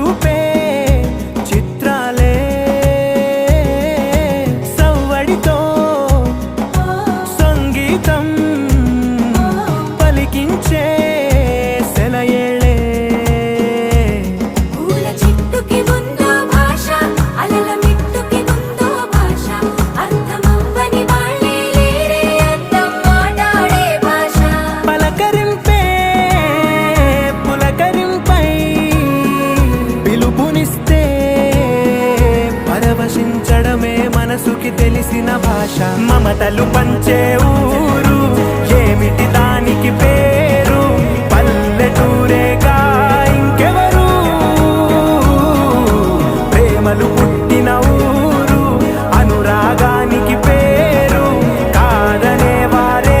you. భాష మమతలు పంచే